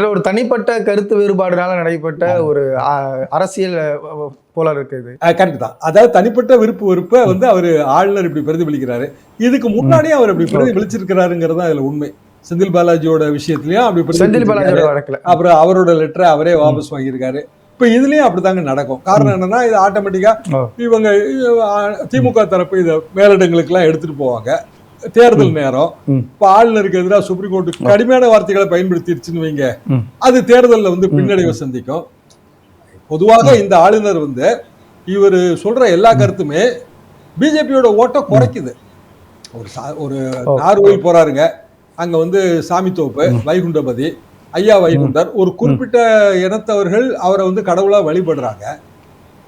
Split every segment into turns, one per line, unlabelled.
இல்ல ஒரு தனிப்பட்ட கருத்து வேறுபாடுனால நடைபெற்ற ஒரு அரசியல் போல இருக்கு இது.
கரெக்ட் தான் அதாவது தனிப்பட்ட விருப்பு வெறுப்பை வந்து அவர் ஆளுநர் இப்படி பிரதிபலிக்கிறாரு. இதுக்கு முன்னாடியே அவர் அப்படி பிரதிபலிச்சிருக்கிறாருங்கிறது தான் அதுல உண்மை. செந்தில் பாலாஜியோட விஷயத்திலயும் அப்படி
செந்தில். பாலாஜியோட வழக்குல.
அப்புறம் அவரோட லெட்டரை அவரே வாபஸ் வாங்கியிருக்காரு. இப்ப இதுலயும் அப்படிதாங்க நடக்கும். காரணம் என்னன்னா இது ஆட்டோமேட்டிக்கா. இவங்க திமுக தரப்பு இதை மேலிடங்களுக்கு எல்லாம் எடுத்துட்டு போவாங்க. தேர்தல் நேரம். இப்ப ஆளுநருக்கு எதிராக சுப்ரீம் கோர்ட் கடுமையான வார்த்தைகளை பயன்படுத்திருச்சுன்னு வைங்க. அது தேர்தல்ல வந்து பின்னடைவை சந்திக்கும். பொதுவாக இந்த ஆளுநர் வந்து இவர் சொல்ற எல்லா கருத்துமே பிஜேபியோட ஓட்டை குறைக்குது. ஒரு ஒரு
ஓ.
நார்கோயில் போறாருங்க. அங்க வந்து சாமி தோப்பு வைகுண்டபதி ஐயா வைகுண்டர் ஒரு குறிப்பிட்ட இனத்தவர்கள் அவரை வந்து கடவுளா வழிபடுறாங்க.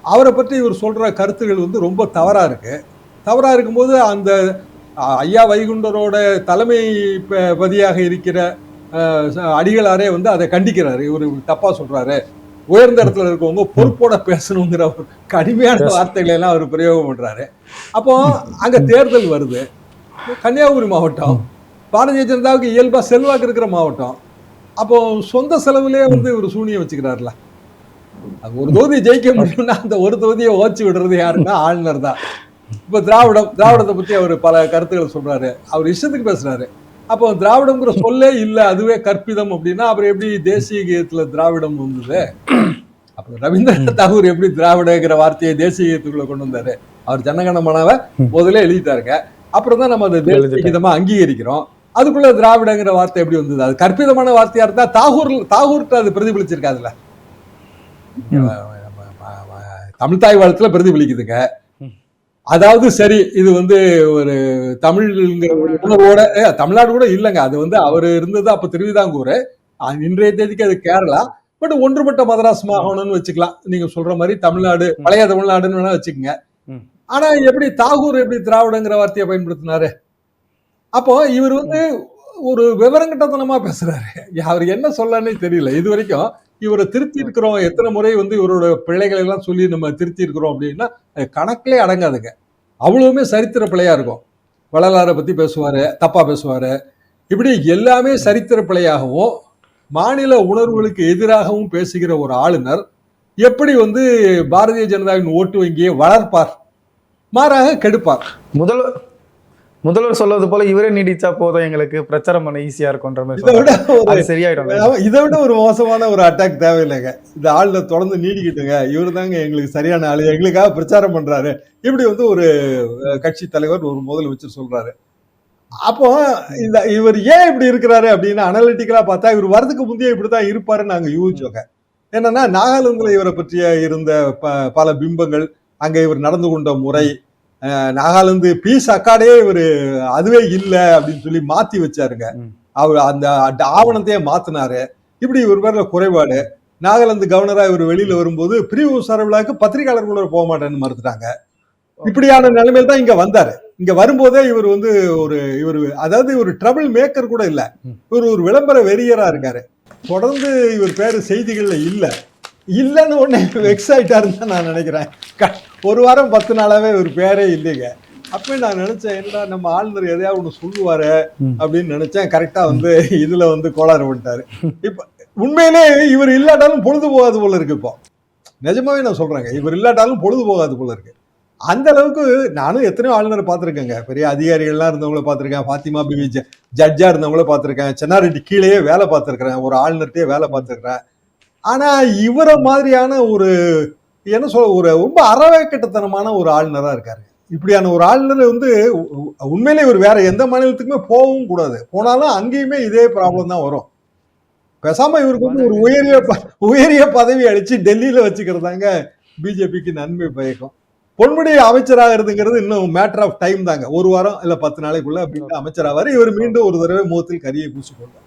அவரை பற்றி இவர் சொல்ற கருத்துகள் வந்து ரொம்ப தவறா இருக்கு. தவறா இருக்கும்போது அந்த ஐயா வைகுண்டரோட தலைமை பதியாக இருக்கிற அடிகளாரே வந்து அதை கண்டிக்கிறாரு. இவர் தப்பா சொல்றாரு. உயர்ந்த இடத்துல இருக்கவங்க பொறுப்போட பேசணுங்கிற ஒரு கடுமையான. வார்த்தைகளை எல்லாம் அவர் பிரயோகம் பண்றாரு. அப்போ அங்க தேர்தல் வருது. கன்னியாகுமரி மாவட்டம் பாரதிய ஜனதாவுக்கு இயல்பா செல்வாக்கு இருக்கிற மாவட்டம். அப்போ சொந்த செலவுலயே வந்து இவர் சூனியம் வச்சுக்கிறாருல. அது ஒரு தொகுதி ஜெயிக்க முடியும்னா அந்த ஒரு தொகுதியை ஓச்சு விடுறது யாருன்னா ஆளுநர் தான். இப்ப திராவிடம் திராவிடத்தை பத்தி அவர் பல கருத்துக்கள் சொல்றாரு. அவர் இஷ்டத்துக்கு பேசுறாரு. அப்போ திராவிடம்ங்கிற சொல்லே இல்ல அதுவே கற்பிதம் அப்படின்னா அப்புறம் எப்படி தேசிய கீதத்துல திராவிடம் வந்தது? அப்புறம் ரவீந்திரநாத் தாகூர் எப்படி திராவிடங்கிற வார்த்தையை தேசிய கீதத்துக்குள்ள கொண்டு வந்தாரு? அவர் ஜனகணமனாவை முதல்ல எழுதிட்டாருங்க. அப்புறம் தான் நம்ம அதை தேசிய
எழுதிட்டாரு.
கீதமா அங்கீகரிக்கிறோம். அதுக்குள்ள திராவிடங்கிற வார்த்தை எப்படி வந்தது? அது கற்பிதமான வார்த்தையா இருந்தா தாகூர் தாகூர்கிட்ட அது பிரதிபலிச்சிருக்காதுல்ல. தமிழ் தாய் வாழ்த்துல பிரதிபலிக்குதுங்க. அதாவது சரி இது வந்து ஒரு தமிழ்ங்கிற ஒரு உணர்வோட தமிழ்நாடு கூட இல்லைங்க. அது வந்து அவர் இருந்தது அப்ப திருவிதாங்கூர். இன்றைய தேதிக்கு அது கேரளா. பட் ஒன்றுபட்ட மதராஸ் மாகாணம்னு வச்சுக்கலாம். நீங்க சொல்ற மாதிரி தமிழ்நாடு. பழைய தமிழ்நாடுன்னு வேணா வச்சுக்கோங்க. ஆனா எப்படி தாகூர் எப்படி திராவிடங்கிற வார்த்தையை பயன்படுத்தினாரு? அப்போ இவர் வந்து ஒரு விவரங்கட்டத்தனமா பேசுறாரு. அவர் என்ன சொல்லனே தெரியல. இது வரைக்கும் இவரை திருத்தி இருக்கிறோம் எத்தனை முறை வந்து இவரோட பிள்ளைகளை எல்லாம் சொல்லி நம்ம திருத்தி இருக்கிறோம் அப்படின்னா கணக்கிலே அடங்காதுங்க. அவ்வளவுமே சரித்திர பிழையா இருக்கும். வள்ளலாரை பத்தி பேசுவாரு தப்பா பேசுவாரு. இப்படி எல்லாமே சரித்திர பிழையாகவும் மாநில உணர்வுகளுக்கு எதிராகவும் பேசுகிற ஒரு ஆளுநர் எப்படி வந்து பாரதிய ஜனதாவின் ஓட்டு வங்கியை வளர்ப்பார்? மாறாக கெடுப்பார்.
முதல்வர் முதல்வர் சொல்வது போல இவரே நீடிச்சா போதும் எங்களுக்கு. பிரச்சாரம் பண்ண ஈஸியா இருக்கும்ன்ற மாதிரி சரியாயிடும்.
இதை விட ஒரு மோசமான ஒரு அட்டாக் தேவையில்லைங்க. இந்த ஆளுநர் தொடர்ந்து நீடிக்கிட்டுங்க. இவர் தாங்க எங்களுக்கு சரியான ஆளு. எங்களுக்காக பிரச்சாரம் பண்றாரு. இப்படி வந்து ஒரு கட்சி தலைவர் ஒரு முதலமைச்சர் சொல்றாரு. அப்போ இந்த இவர் ஏன் இப்படி இருக்கிறாரு அப்படின்னு அனலிட்டிக்கலா பார்த்தா இவர் வரதுக்கு முந்தைய இப்படிதான் இருப்பாருன்னு நாங்க யூகிச்சோங்க. என்னன்னா நாகாலாந்துல இவரை பற்றிய இருந்த ப- பல பிம்பங்கள் அங்க இவர் நடந்து கொண்ட முறை நாகாலாந்து பீஸ் அக்காடே இவர் அதுவே இல்லை அப்படின்னு சொல்லி மாத்தி வச்சாருங்க. அவர் அந்த ஆவணத்தையே மாத்தினாரு. இப்படி இவர் பேர்ல குறைபாடு. நாகாலாந்து கவர்னரா இவர் வெளியில வரும்போது பிரிவு சரவிழாக்கு பத்திரிகையாளர் கூட போக மாட்டேன்னு மறுத்துட்டாங்க. இப்படியான நிலைமையில தான் இங்க வந்தாரு. இங்க வரும்போதே இவர் வந்து ஒரு இவர் அதாவது ஒரு ட்ரபிள் மேக்கர் கூட இல்ல. இவர் ஒரு விளம்பர வெறியரா இருக்காரு. தொடர்ந்து இவர் பேரு செய்திகள்ல இல்ல. இல்லைன்னு உடனே வெக்ஸ் ஆயிட்டாருன்னு தான் நான் நினைக்கிறேன். ஒரு வாரம் பத்து நாளாவே இவர் பேரே இல்லைங்க. அப்ப நான் நினைச்சேன் என்னடா நம்ம ஆளுநர் எதையாவது ஒண்ணு சொல்லுவாரு. அப்படின்னு நினைச்சேன். கரெக்டா வந்து இதுல வந்து கோளாறு பண்ணிட்டாரு இப்ப உண்மையிலே இவர் இல்லாட்டாலும் பொழுது போகாது போல இருக்கு இப்போ. நிஜமாவே நான் சொல்றேங்க இவர் இல்லாட்டாலும் பொழுது போகாது போல இருக்கு. அந்த அளவுக்கு நானும் எத்தனையோ ஆளுநரை பார்த்திருக்கேங்க. பெரிய அதிகாரிகள்லாம் இருந்தவங்கள பார்த்திருக்கேன் ஃபாத்திமா பிவி ஜ- ஜட்ஜா இருந்தவங்கள பார்த்திருக்கேன் சென்னாரெட்டி கீழேயே வேலை பார்த்திருக்கிறேன் ஒரு ஆளுநர்கிட்டயே வேலை பார்த்திருக்கிறேன். ஆனா இவரை மாதிரியான ஒரு என்ன சொல்ல ஒரு ரொம்ப அறவேக்கட்டத்தனமான ஒரு ஆளுநரா இருக்காரு. இப்படியான ஒரு ஆளுநர் வந்து உண்மையிலே இவர் வேற எந்த மாநிலத்துக்குமே போகவும் கூடாது. போனாலும் அங்கேயுமே இதே ப்ராப்ளம் தான் வரும். பேசாம இவருக்கு வந்து ஒரு உயரிய உயரிய பதவி அடிச்சு டெல்லியில வச்சுக்கிறதாங்க பிஜேபிக்கு நன்மை பயக்கும். பொன்முடி அமைச்சராகிறதுங்கிறது இன்னும் மேட்டர் ஆஃப் டைம் தாங்க. ஒரு வாரம் இல்ல பத்து நாளைக்குள்ள அப்படின்னு அமைச்சராவாரு. இவர் மீண்டும் ஒரு தடவை முகத்தில் கரியை பூசிக்கொள்வார்.